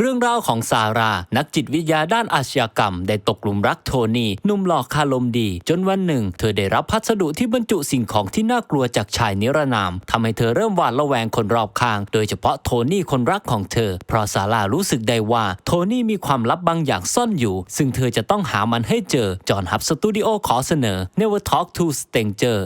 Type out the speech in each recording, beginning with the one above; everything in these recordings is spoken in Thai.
เรื่องราวของซาร่านักจิตวิทยาด้านอาชญากรรม ได้ตกหลุมรักโทนี่นุ่มหล่อคารมดี จนวันหนึ่ง เธอได้รับพัสดุที่บรรจุสิ่งของที่น่ากลัวจากชายนิรนามทำให้เธอเริ่มหวาดระแวงคนรอบข้าง โดยเฉพาะโทนี่คนรักของเธอ เพราะซาร่ารู้สึกได้ว่า โทนี่มีความลับบางอย่างซ่อนอยู่ ซึ่งเธอจะต้องหามันให้เจอจอห์นฮับสตูดิโอขอเสนอ Never Talk to Stranger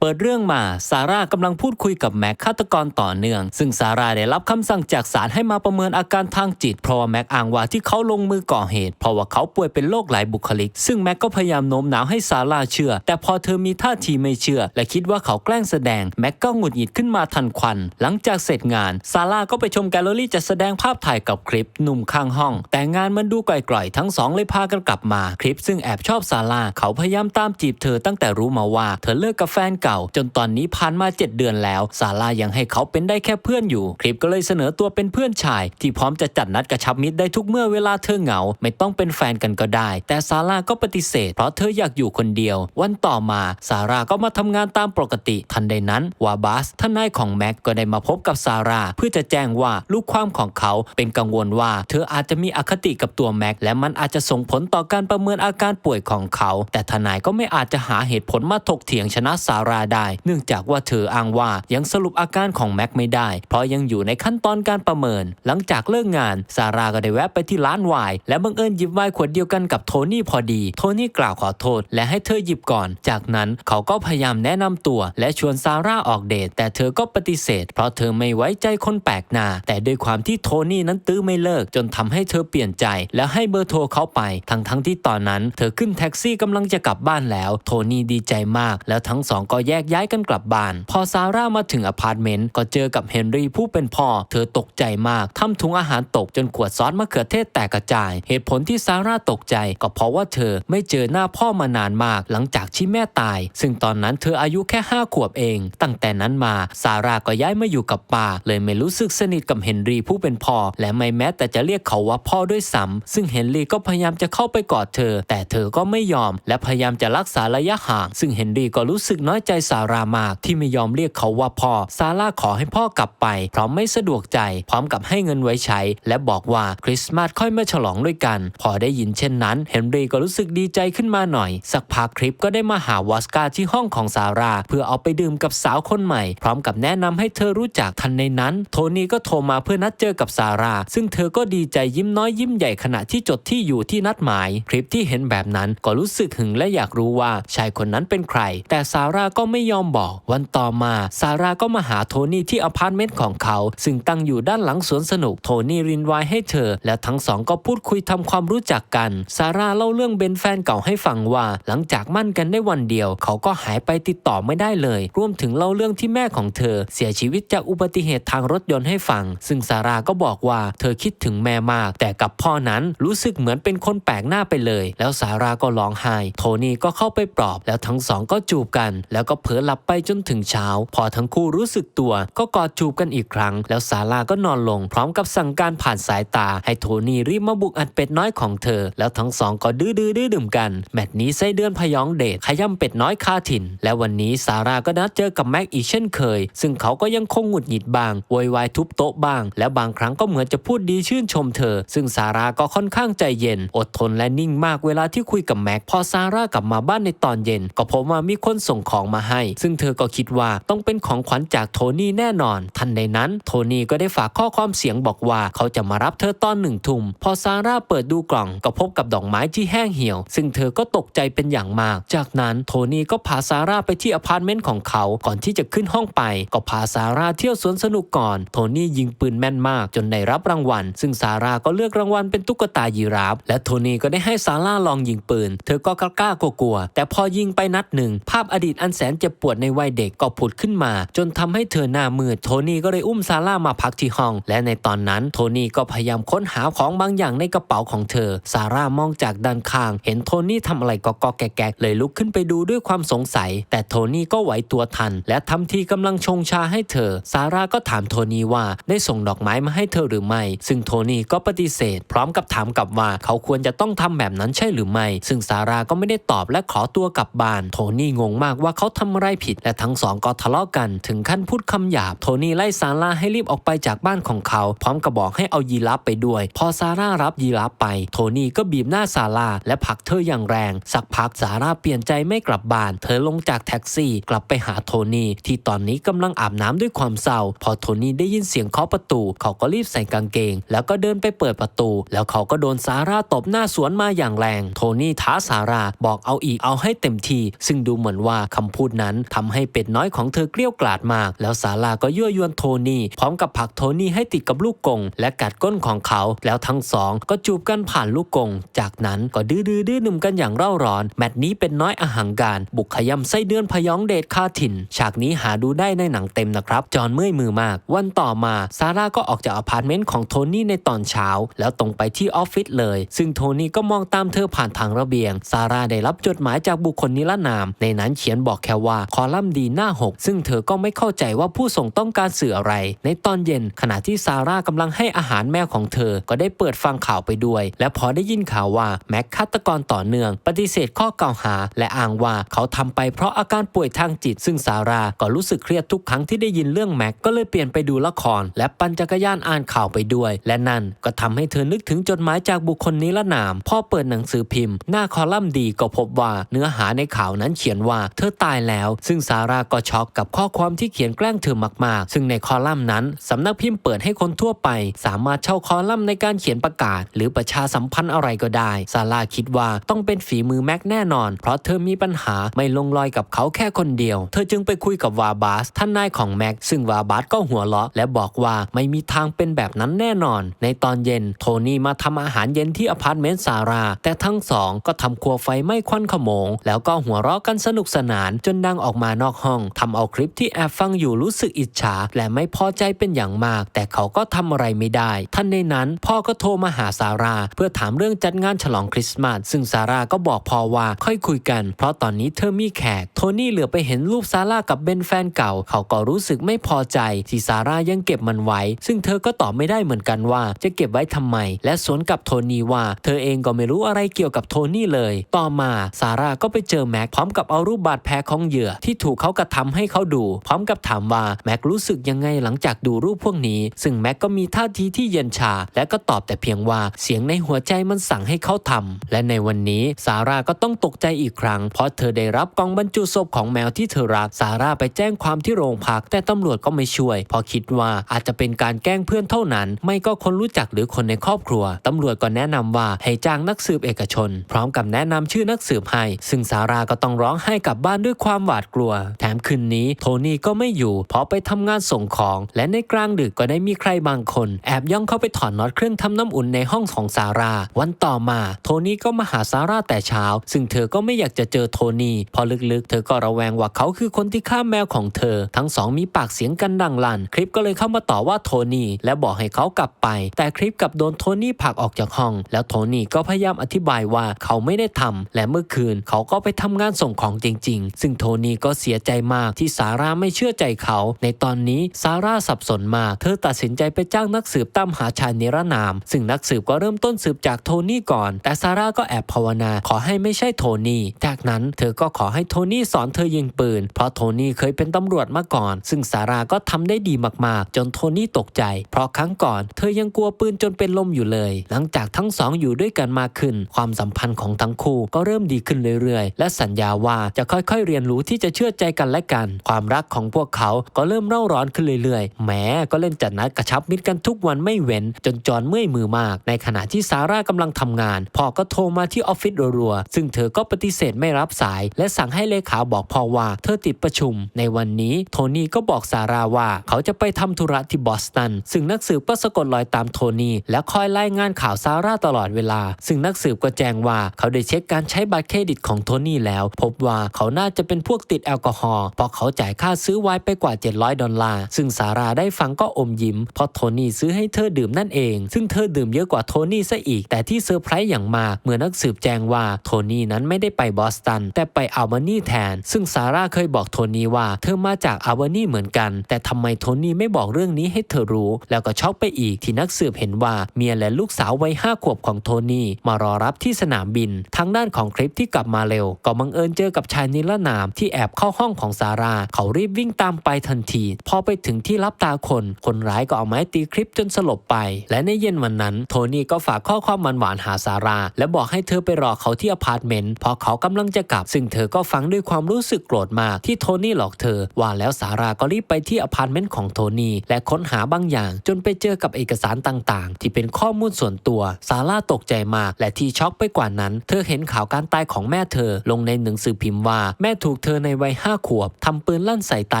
เปิดเรื่องมาซาร่ากำลังพูดคุยกับแม็กฆาตกรต่อเนื่อง ซึ่งซาร่าได้รับคำสั่งจากศาลให้มาประเมินอาการทางจิต เพราะว่าแม็กอ้างว่าที่เขาลงมือก่อเหตุ เพราะว่าเขาป่วยเป็นโรคหลายบุคลิก ซึ่งแม็กก็พยายามโน้มน้าวให้ซาร่าเชื่อ แต่พอเธอมีท่าทีไม่เชื่อ และคิดว่าเขาแกล้งแสดงแม็กก็หงุดหงิดขึ้นมาทันควัน หลังจากเสร็จงานซาร่าก็ไปชมแกลเลอรี่จัดแสดงภาพถ่ายกับคลิปหนุ่มข้างห้อง แต่งานมันดูก่อยๆทั้งสองเลยพากันกลับมาคลิปซึ่งแอบชอบซาร่าเขาพยายามตามจีบเธอตั้งแต่รู้มาว่าเธอเลิกกับแฟนเก่าจนตอนนี้ผ่านมา 7 เดือนแล้วซาร่ายังให้เขาเป็นได้แค่เพื่อนอยู่ คลิปก็เลยเสนอตัวเป็นเพื่อนชาย ที่พร้อมจะจัดนัดกระชับมิตรได้ทุกเมื่อเวลาเธอเหงา ไม่ต้องเป็นแฟนกันก็ได้ แต่ซาร่าก็ปฏิเสธ เพราะเธออยากอยู่คนเดียว วันต่อมาซาร่าก็มาทำงานตามปกติ ทันใดนั้นวาบาสทนายของแม็กก็ได้มาพบกับซาร่าเพื่อจะแจ้งว่าลูกความของเขาเป็นกังวลว่า เธออาจจะมีอคติกับตัวแม็กและมันอาจจะส่งผลต่อการประเมินอาการป่วยของเขา แต่ทนายก็ไม่อาจจะหาเหตุผลมาถกเถียงชนะซาร่าได้ เนื่องจากว่าเธออ้างว่ายังสรุปอาการของแม็กไม่ได้ เพราะยังอยู่ในขั้นตอนการประเมิน หลังจากเลิกงาน ซาร่าก็ได้แวะไปที่ร้านไวน์และบังเอิญหยิบไวน์ขวดเดียวกันกับโทนี่พอดี โทนี่กล่าวขอโทษ และให้เธอหยิบก่อน จากนั้นเขาก็พยายามแนะนำตัว และชวนซาร่าออกเดท แต่เธอก็ปฏิเสธ เพราะเธอไม่ไว้ใจคนแปลกหน้า แต่ด้วยความที่โทนี่นั้นตื้อไม่เลิก จนทำให้เธอเปลี่ยนใจ แล้วให้เบอร์โทรเขาไป ทั้งทั้งๆที่ตอนนั้น เธอขึ้นแท็กซี่กำลังจะกลับบ้านแล้ว โทนี่ดีใจมาก แล้วทั้งสองก็แยกย้ายกันกลับบ้าน พอซาร่ามาถึงอพาร์ตเมนต์ก็เจอกับเฮนรี่ผู้เป็นพ่อ เธอตกใจมากทำถุงอาหารตกจนขวดซอสมะเขือเทศแตกกระจาย เหตุผลที่ซาร่าตกใจก็เพราะว่าเธอไม่เจอหน้าพ่อมานานมาก หลังจากที่แม่ตาย ซึ่งตอนนั้นเธออายุแค่ 5 ขวบเอง ตั้งแต่นั้นมาซาร่าก็ย้ายมาอยู่กับป้าเลยไม่รู้สึกสนิทกับเฮนรี่ผู้เป็นพ่อ และไม่แม้แต่จะเรียกเขาว่าพ่อด้วยซ้ำซึ่งเฮนรี่ก็พยายามจะเข้าไปกอดเธอ แต่เธอก็ไม่ยอม และพยายามจะรักษาระยะห่าง ซึ่งเฮนรี่ก็รู้สึกน้อยใจซารามากที่ไม่ยอมเรียกเขาว่าพ่อ ซาร่าขอให้พ่อกลับไป เพราะไม่สะดวกใจ พร้อมกับให้เงินไว้ใช้ และบอกว่าคริสต์มาสค่อยมาฉลองด้วยกัน พอได้ยินเช่นนั้น เฮนรี่ก็รู้สึกดีใจขึ้นมาหน่อย สักพักคลิปก็ได้มาหาวอสกาที่ห้องของซาร่าเพื่อเอาไปดื่มกับสาวคนใหม่ พร้อมกับแนะนำให้เธอรู้จักทันในนั้น โทนี่ก็โทรมาเพื่อนัดเจอกับซาร่าซึ่งเธอก็ดีใจยิ้มน้อยยิ้มใหญ่ขณะที่จดที่อยู่ที่นัดหมาย คลิปที่เห็นแบบนั้นก็รู้สึกหึงและอยากรู้ว่าชายคนนั้นเป็นใคร แต่ซาร่าก็ไม่ยอมบอก วันต่อมาซาร่าก็มาหาโทนี่ที่อพาร์ตเมนต์ของเขา ซึ่งตั้งอยู่ด้านหลังสวนสนุกโทนี่รินไวน์ให้เธอ และทั้งสองก็พูดคุยทำความรู้จักกันซาร่าเล่าเรื่องเบนแฟนเก่าให้ฟังว่า หลังจากมั่นกันได้วันเดียว เขาก็หายไปติดต่อไม่ได้เลย รวมถึงเล่าเรื่องที่แม่ของเธอ เสียชีวิตจากอุบัติเหตุทางรถยนต์ให้ฟัง ซึ่งซาร่าก็บอกว่าเธอคิดถึงแม่มาก แต่กับพ่อนั้นรู้สึกเหมือนเป็นคนแปลกหน้าไปเลย แล้วซาร่าก็ร้องไห้ โทนี่ก็เข้าไปปลอบ แล้วทั้งสองก็จูบกัน แล้วก็เผลอหลับไปจนถึงเช้า พอทั้งคู่รู้สึกตัวก็กอดจูบกันอีกครั้ง แล้วซาร่าก็นอนลง พร้อมกับสั่งการผ่านสายตา ให้โทนี่รีบมาบุกอัดเป็ดน้อยของเธอ แล้วทั้งสองก็ดื้อดื้อดื้อดื่มกัน แมตช์นี้ไส้เดือนพยองเดทขย้ำเป็ดน้อยคาถิ่น และวันนี้ซาร่าก็นัดเจอกับแม็กอีกเช่นเคย ซึ่งเขาก็ยังคงหงุดหงิดบางโวยวายทุบโต๊ะบ้าง และบางครั้งก็เหมือนจะพูดดีชื่นชมเธอ ซึ่งซาร่าก็ค่อนข้างใจเย็น อดทนและนิ่งมากเวลาที่คุยกับแม็กพอซาร่ากลับมาบ้านในตอนเย็น ก็พบว่ามีคนส่งของมาให้ ซึ่งเธอก็คิดว่าต้องเป็นของขวัญจากโทนี่แน่นอน ทันใดนั้น โทนี่ก็ได้ฝากข้อความเสียงบอกว่าเขาจะมารับเธอตอนหนึ่งทุ่มพอซาร่าเปิดดูกล่องก็พบกับดอกไม้ที่แห้งเหี่ยว ซึ่งเธอก็ตกใจเป็นอย่างมาก จากนั้นโทนี่ก็พาซาร่าไปที่อพาร์ตเมนต์ของเขาก่อนที่จะขึ้นห้องไป ก็พาซาร่าเที่ยวสวนสนุกก่อน โทนี่ยิงปืนแม่นมากจนได้รับรางวัล ซึ่งซาร่าก็เลือกรางวัลเป็นตุ๊กตายีราฟและโทนี่ก็ได้ให้ซาร่าลองยิงปืน เธอก็กล้ากลัวแต่พอยิงไปนัดหนึ่ง ภาพอดีตอันแสนเจ็บปวดในวัยเด็กก็ผุดขึ้นมา จนทำให้เธอหน้ามืดโทนี่ก็เลยอุ้มซาร่ามาพักที่ห้อง และในตอนนั้นโทนี่ก็พยายามค้นหาของบางอย่างในกระเป๋าของเธอ ซาร่ามองจากด้านข้าง เห็นโทนี่ทำอะไรก็ก็แกกเลยลุกขึ้นไปดูด้วยความสงสัย แต่โทนี่ก็ไหวตัวทัน และทำทีกำลังชงชาให้เธอ ซาร่าก็ถามโทนี่ว่าได้ส่งดอกไม้มาให้เธอหรือไม่ ซึ่งโทนี่ก็ปฏิเสธ พร้อมกับถามกลับว่าเขาควรจะต้องทำแบบนั้นใช่หรือไม่ ซึ่งซาร่าก็ไม่ได้ตอบและขอตัวกลับบ้าน โทนี่งงมากว่าเขาทำอะไรผิด และทั้งสองก็ทะเลาะกันถึงขั้นพูดคำหยาบ โทนี่ไล่ซาร่าให้รีบออกไปจากบ้านของเขา พร้อมกับบอกให้เอายีราฟไปด้วย พอซาร่ารับยีราฟไป โทนี่ก็บีบหน้าซาร่าและผลักเธออย่างแรง สักพักซาร่าเปลี่ยนใจไม่กลับบ้าน เธอลงจากแท็กซี่กลับไปหาโทนี่ที่ตอนนี้กำลังอาบน้ำด้วยความเศร้า พอโทนี่ได้ยินเสียงเคาะประตู เขาก็รีบใส่กางเกง แล้วก็เดินไปเปิดประตู แล้วเขาก็โดนซาร่าตบหน้าสวนมาอย่างแรง โทนี่ท้าซาร่าบอกเอาอีกเอาให้เต็มที่ ซึ่งดูเหมือนว่าคำพูดนั้นทำให้เป็ดน้อยของเธอเกลี้ยวกล่อดมาก แล้วซาร่าก็ยั่วยวนโทนี่พร้อมกับผลักโทนี่ให้ติดกับลูกกง และกัดก้นของเขา แล้วทั้งสองก็จูบกันผ่านลูกกง จากนั้นก็ดื้อดื้อดื้อนุ่มกันอย่างเร่าร้อน แมตช์นี้เป็นน้อยอาหังการ บุกขยำไส้เดือนพยองเดชคาถิ่น ฉากนี้หาดูได้ในหนังเต็มนะครับ จอห์นเมื่อยมือมาก วันต่อมาซาร่าก็ออกจากอพาร์ตเมนต์ของโทนี่ในตอนเช้า แล้วตรงไปที่ออฟฟิศเลย ซึ่งโทนี่ก็มองตามเธอผ่านทางระเบียง ซาร่าได้รับจดหมายจากบุคคลนิรนาม ในนั้นเขียนบอกแค่ว่าคอลัมน์ดีหน้าหกซึ่งเธอก็ไม่เข้าใจว่าผู้ส่งต้องการสื่ออะไร ในตอนเย็น ขณะที่ซาร่ากำลังให้อาหารแมวของเธอ ก็ได้เปิดฟังข่าวไปด้วย และพอได้ยินข่าวว่าแม็กฆาตกรต่อเนื่อง ปฏิเสธข้อกล่าวหา และอ้างว่าเขาทำไปเพราะอาการป่วยทางจิต ซึ่งซาร่าก็รู้สึกเครียดทุกครั้งที่ได้ยินเรื่องแม็กก็เลยเปลี่ยนไปดูละคร และปั่นจักรยานอ่านข่าวไปด้วย และนั่นก็ทำให้เธอนึกถึงจดหมายจากบุคคลนิรนาม พอเปิดหนังสือพิมพ์ หน้าคอลัมน์ดีก็พบว่าเนื้อหาในข่าวนั้นเขียนว่าเธอตายแล้ว ซึ่งซาร่าก็ช็อกกับข้อความที่เขียนแกล้งเธอมากๆ ซึ่งในคอลัมน์นั้นสำนักพิมพ์เปิดให้คนทั่วไป สามารถเช่าคอลัมน์ในการเขียนประกาศ หรือประชาสัมพันธ์อะไรก็ได้ ซาร่าคิดว่าต้องเป็นฝีมือแม็กแน่นอน เพราะเธอมีปัญหาไม่ลงรอยกับเขาแค่คนเดียว เธอจึงไปคุยกับวาบาสท่านนายของแม็กซึ่งวาบาสก็หัวเราะและบอกว่าไม่มีทางเป็นแบบนั้นแน่นอน ในตอนเย็น โทนี่มาทำอาหารเย็นที่อพาร์ตเมนต์ซาร่าแต่ทั้งสองก็ทำครัวไฟไหม้ควันขโมง แล้วก็หัวเราะกันสนุกสนานจนดังออกมานอกห้องทำเอาคลิปที่แอบฟังอยู่รู้สึกอิจฉา และไม่พอใจเป็นอย่างมาก แต่เขาก็ทำอะไรไม่ได้ ท่านในนั้นพ่อก็โทรมาหาซาร่าเพื่อถามเรื่องจัดงานฉลองคริสต์มาสซึ่งซาร่าก็บอกพ่อว่าค่อยคุยกัน เพราะตอนนี้เธอมีแขก โทนี่เหลือไปเห็นรูปซาร่ากับเบนแฟนเก่า เขาก็รู้สึกไม่พอใจที่ซาร่ายังเก็บมันไว้ ซึ่งเธอก็ตอบไม่ได้เหมือนกันว่า จะเก็บไว้ทำไม และสวนกับโทนี่ว่า เธอเองก็ไม่รู้อะไรเกี่ยวกับโทนี่เลย ต่อมาซาร่าก็ไปเจอแม็กพร้อมกับเอารูปบาดแผลของเหยื่อที่ถูกเขากระทำให้เขาดู พร้อมกับถามว่าแม็กรู้สึกยังไงหลังจากดูรูปพวกนี้ ซึ่งแม็กก็มีท่าทีที่เย็นชา และก็ตอบแต่เพียงว่าเสียงในหัวใจมันสั่งให้เขาทำและในวันนี้ซาร่าก็ต้องตกใจอีกครั้ง เพราะเธอได้รับกล่องบรรจุศพของแมวที่เธอรักซาร่าไปแจ้งความที่โรงพัก แต่ตำรวจก็ไม่ช่วยพราะคิดว่าอาจจะเป็นการแกล้งเพื่อนเท่านั้น ไม่ก็คนรู้จักหรือคนในครอบครัวตำรวจก็แนะนำว่าให้จ้างนักสืบเอกชน พร้อมกับแนะนำชื่อนักสืบให้ ซึ่งซาร่าก็ต้องร้องไห้กลับบ้านด้วยความหวาดกลัว แถมคืนนี้โทนี่ก็ไม่อยู่เพราะไปทำงานส่งของ และในกลางดึกก็ได้มีใครบางคน แอบย่องเข้าไปถอดน็อตเครื่องทำน้ำอุ่นในห้องของซาร่าวันต่อมาโทนี่ก็มาหาซาร่าแต่เช้า ซึ่งเธอก็ไม่อยากจะเจอโทนี่เพอลึกๆ เธอก็ระแวงว่าเขาคือคนที่ฆ่าแมวของเธอ ทั้งสองมีปากเสียงกันดังลั่น คลิปก็เลยเข้ามาต่อว่าโทนี่และบอกให้เขากลับไป แต่คลิปกับโดนโทนี่ผลักออกจากห้อง แล้วโทนี่ก็พยายามอธิบายว่าเขาไม่ได้ทำและเมื่อคืนเขาก็ไปทำงานส่งของจริง ๆ ซึ่งโทนี่ก็เสียใจมากที่ซาร่าไม่เชื่อใจเขา ในตอนนี้ซาร่าสับสนมาก เธอตัดสินใจไปจ้างนักสืบตามหาชายนิรนาม ซึ่งนักสืบก็เริ่มต้นสืบจากโทนี่ก่อน แต่ซาร่าก็แอบภาวนาขอให้ไม่ใช่โทนี่ จากนั้นเธอก็ขอให้โทนี่สอนเธอยิงปืน เพราะโทนี่เคยเป็นตำรวจมาก่อน ซึ่งซาร่าก็ทำได้ดีมากๆ จนโทนี่ตกใจ เพราะครั้งก่อนเธอยังกลัวปืนจนเป็นลมอยู่เลย หลังจากทั้งสองอยู่ด้วยกันมากขึ้น ความสัมพันธ์ของทั้งคู่ก็เริ่มดีขึ้นเรื่อยๆ และสัญญาว่าจะค่อยๆเรียนรู้ที่จะเชื่อใจกันและกัน ความรักของพวกเขาก็เริ่มเร่าร้อนขึ้นเรื่อยๆแม้ก็เล่นจัดนัดกระชับมิตรกันทุกวันไม่เว้น จนจอนเมื่อยมือมาก ในขณะที่ซาร่ากำลังทำงาน พ่อก็โทรมาที่ออฟฟิศรัวๆซึ่งเธอก็ปฏิเสธไม่รับสาย และสั่งให้เลขาบอกพ่อว่าเธอติดประชุม ในวันนี้โทนี่ก็บอกซาร่าว่าเขาจะไปทำธุระที่บอสตัน ซึ่งนักสืบก็สะกดรอยตามโทนี่และคอยรายงานข่าวซาร่าตลอดเวลา ซึ่งนักสืบก็แจ้งว่าเขาได้เช็คการใช้บัตรเครดิตของโทนี่แล้ว พบว่าเขาน่าจะเป็นพวกติดแอลกอฮอล์เพราะเขาจ่ายค่าซื้อไวน์ไปกว่า 700 ดอลลาร์ ซึ่งซาร่าได้ฟังก็อมยิ้ม เพราะโทนี่ซื้อให้เธอดื่มนั่นเอง ซึ่งเธอดื่มเยอะกว่าโทนี่ซะอีก แต่ที่เซอร์ไพรส์อย่างมาก เมื่อนักสืบแจ้งว่าโทนี่นั้นไม่ได้ไปบอสตัน แต่ไปอัลบานีแทน ซึ่งซาร่าเคยบอกโทนี่ว่าเธอมาจากอัลบานีเหมือนกัน แต่ทำไมโทนี่ไม่บอกเรื่องนี้ให้เธอรู้ แล้วก็ช็อกไปอีกที่นักสืบเห็นว่าเมียและลูกสาววัยห้าขวบของโทนี่มารอรับที่สนามบิน ทางด้านของคลิปที่กลับมาเร็ว ก็บังเอิญเจอกับชายนิรนามที่แอบเข้าห้องของซาร่า เขารีบวิ่งตามไปทันที พอไปถึงที่รับตาคน คนร้ายก็เอาไม้ตีคลิปจนสลบไป และในเย็นวันนั้น โทนี่ก็ฝากข้อความหวานๆหาซาร่าและบอกให้เธอไปรอเขาที่อพาร์ตเมนต์พราะเขากำลังจะกลับ ซึ่งเธอก็ฟังด้วยความรู้สึกโกรธมากที่โทนี่หลอกเธอ ว่าแล้วซาร่าก็รีบไปที่อพาร์ตเมนต์ของโทนี่และค้นหาบางอย่าง จนไปเจอกับเอกสารต่างๆ ที่เป็นข้อมูลส่วนตัวซาร่าตกใจมากและที่ช็อกไปกว่านั้น เธอเห็นข่าวการตายของแม่เธอลงในหนังสือพิมพ์ว่าแม่ถูกเธอในวัยห้าขวบทำปืนลั่นใส่ตา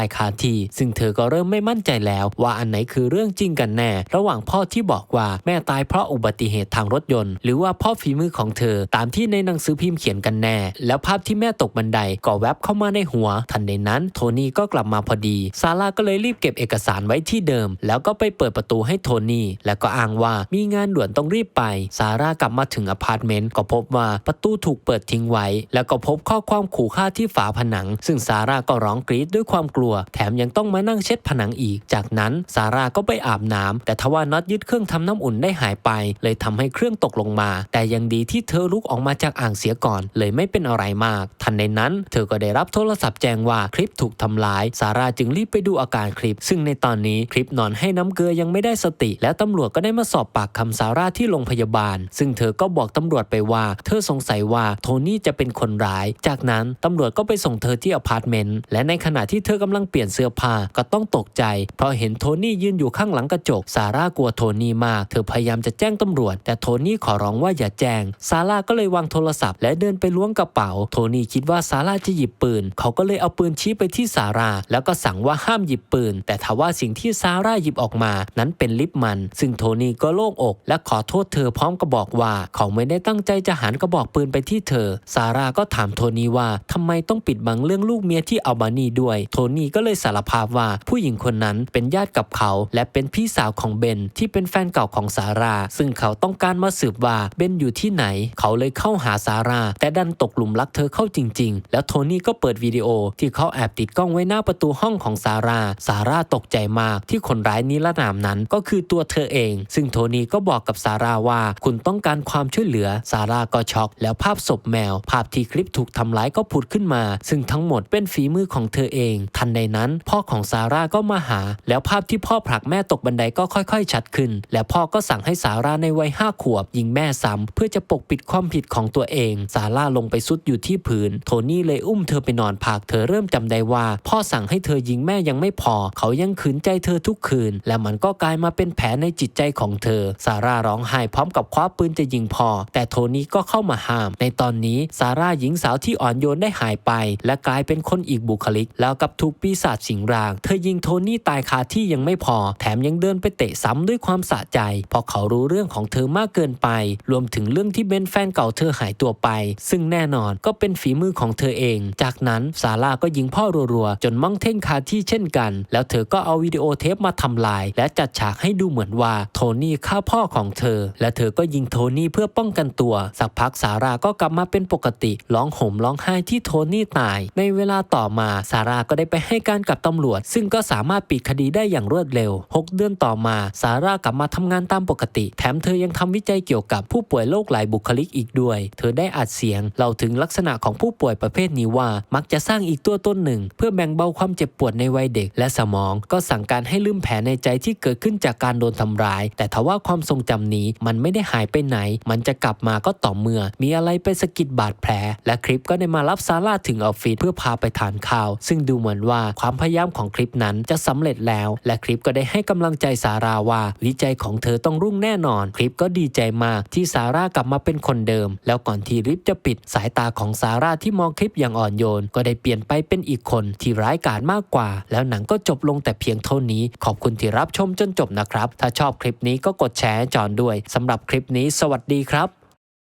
ยคาทีซึ่งเธอก็เริ่มไม่มั่นใจแล้ว ว่าอันไหนคือเรื่องจริงกันแน่ ระหว่างพ่อที่บอกว่าแม่ตายเพราะอุบัติเหตุทางรถยนต์ หรือว่าพ่อฝีมือของเธอตามที่ในหนังสือพิมพ์เขียนกันแน่ แล้วภาพที่แม่ตกบันไดก็แวบเข้ามาในหัว ทันใดนั้น โทนี่ก็กลับมาพอดีซาร่าก็เลยรีบเก็บเอกสารไว้ที่เดิม แล้วก็ไปเปิดประตูให้โทนี่แล้วก็อ้างว่ามีงานด่วนต้องรีบไปซาร่ากลับมาถึงอพาร์ตเมนต์ก็พบว่าประตูถูกเปิดทิ้งไว้ แล้วก็พบข้อความขู่ฆ่าที่ฝาผนัง ซึ่งซาร่าก็ร้องกรีดด้วยความกลัว แถมยังต้องมานั่งเช็ดผนังอีก จากนั้นซาร่าก็ไปอาบน้ำแต่ทว่าน็อตยึดเครื่องทำน้ำอุ่นได้หายไป เลยทำให้เครื่องตกลงมา แต่ยังดีที่เธอลุกออกมาจากอ่างเสียก่อน เลยไม่เป็นอะไรมาก ทันในนั้น เธอก็ได้รับโทรศัพท์แจ้งว่าคลิปถูกทำลายซาร่าจึงรีบไปดูอาการคลิป ซึ่งในตอนนี้คลิปนอนให้น้ำเกลือยังไม่ได้สติ และตำรวจก็ได้มาสอบปากคำซาร่าที่โรงพยาบาล ซึ่งเธอก็บอกตำรวจไปว่า เธอสงสัยว่าโทนี่จะเป็นคนร้าย จากนั้นตำรวจก็ไปส่งเธอที่อพาร์ตเมนต์และในขณะที่เธอกำลังเปลี่ยนเสื้อผ้าก็ต้องตกใจ เพราะเห็นโทนี่ยืนอยู่ข้างหลังกระจกซาร่ากลัวโทนี่มาก เธอพยายามจะแจ้งตำรวจ แต่โทนี่ขอร้องว่าอย่าแจ้งซาร่าก็เลยวางโทรศัพท์ และเดินไปล้วงกระเป๋า โทนี่คิดว่าซาร่าจะหยิบปืน เขาก็เลยเอาปืนชี้ไปที่ซาร่าแล้วก็สั่งว่าห้ามหยิบปืน แต่ทว่าสิ่งที่ซาร่าหยิบออกมา นั้นเป็นลิปมัน ซึ่งโทนี่ก็โล่งอก และขอโทษเธอพร้อมกับบอกว่า เขาไม่ได้ตั้งใจจะหันกระบอกปืนไปที่เธอซาร่าก็ถามโทนี่ว่าทำไมต้องปิดบังเรื่องลูกเมียที่อัลบานีด้วย โทนี่ก็เลยสารภาพว่าผู้หญิงคนนั้นเป็นญาติกับเขา และเป็นพี่สาวของเบนที่เป็นแฟนเก่าของซาร่าซึ่งเขาต้องการมาสืบว่าเบนอยู่ที่ไหน เขาเลยเข้าหาซาร่าแต่ดันตกหลุมรักเธอเข้าจริง ๆ แล้วโทนี่ก็เปิดวิดีโอที่เขาแอบติดกล้องไว้หน้าประตูห้องของซาร่าซาร่าตกใจมากที่คนร้ายนิรนามนั้นก็คือตัวเธอเอง ซึ่งโทนี่ก็บอกกับซาร่าว่า คุณต้องการความช่วยเหลือซาร่าก็ช็อก แล้วภาพศพแมว ภาพที่คลิปถูกทำร้ายก็ผุดขึ้นมาซึ่งทั้งหมดเป็นฝีมือของเธอเอง ทันใดนั้น พ่อของซาร่าก็มาหา แล้วภาพที่พ่อผลักแม่ตกบันไดก็ค่อยๆ ชัดขึ้น และพ่อก็สั่งให้ซาร่าในวัยห้าขวบ ยิงแม่ซ้ำเพื่อจะปกปิดความผิดของตัวเอง ซาร่าลงไปซุดอยู่ที่พื้น โทนี่เลยอุ้มเธอไปนอนพักเธอเริ่มจำได้ว่า พ่อสั่งให้เธอยิงแม่ยังไม่พอ เขายังขืนใจเธอทุกคืน และมันก็กลายมาเป็นแผลในจิตใจของเธอ ซาร่าร้องไห้พร้อมกับคว้าปืนจะยิงพ่อแต่โทนี่ก็เข้ามาห้าม ในตอนนี้ซาร่าหญิงสาวที่อ่อนโยนได้หายไปและกลายเป็นคนอีกบุคลิก แล้วกับถูกปีศาจสิงร่าง เธอยิงโทนี่ตายคาที่ยังไม่พอ แถมยังเดินไปเตะซ้ำด้วยความสะใจ เพราะเขารู้เรื่องของเธอมากเกินไป รวมถึงเรื่องที่เบนแฟนเก่าเธอหายตัวไป ซึ่งแน่นอนก็เป็นฝีมือของเธอเอง จากนั้นซาร่าก็ยิงพ่อรัวๆ จนมั่งเท่งคาที่เช่นกัน แล้วเธอก็เอาวิดีโอเทปมาทำลาย และจัดฉากให้ดูเหมือนว่าโทนี่ฆ่าพ่อของเธอ และเธอก็ยิงโทนี่เพื่อป้องกันตัว สักพักซาร่าก็กลับมาเป็นปกติ ร้องห่มร้องไห้ที่โทนี่ตายในเวลาต่อมาซาร่าก็ได้ไปให้การกับตำรวจ ซึ่งก็สามารถปิดคดีได้อย่างรวดเร็ว 6 เดือนต่อมาซาร่ากลับมาทำงานตามปกติ แถมเธอยังทำวิจัยเกี่ยวกับผู้ป่วยโรคหลายบุคลิกอีกด้วย เธอได้อัดเสียงเล่าถึงลักษณะของผู้ป่วยประเภทนี้ว่า มักจะสร้างอีกตัวต้นหนึ่ง เพื่อแบ่งเบาความเจ็บปวดในวัยเด็ก และสมองก็สั่งการให้ลืมแผลในใจที่เกิดขึ้นจากการโดนทำร้าย แต่ทว่าความทรงจำนี้มันไม่ได้หายไปไหน มันจะกลับมาก็ต่อเมื่อ มีอะไรไปสะกิดบาดแผล และคลิปก็ได้มารับซาร่าถึงออฟฟิศเพื่อพาไปทานข้าว ซึ่งดูเหมือนว่าความพยายามของคลิปนั้นจะสำเร็จแล้ว และคลิปก็ได้ให้กำลังใจซาร่าว่าวิจัยของเธอต้องรุ่งแน่นอน คลิปก็ดีใจมากที่ซาร่ากลับมาเป็นคนเดิม แล้วก่อนที่ลิฟจะปิดสายตาของซาร่าที่มองคลิปอย่างอ่อนโยน ก็ได้เปลี่ยนไปเป็นอีกคนที่ร้ายกาจมากกว่า แล้วหนังก็จบลงแต่เพียงเท่านี้ ขอบคุณที่รับชมจนจบนะครับ ถ้าชอบคลิปนี้ก็กดแชร์จอนด้วยสำหรับคลิปนี้ สวัสดีครับ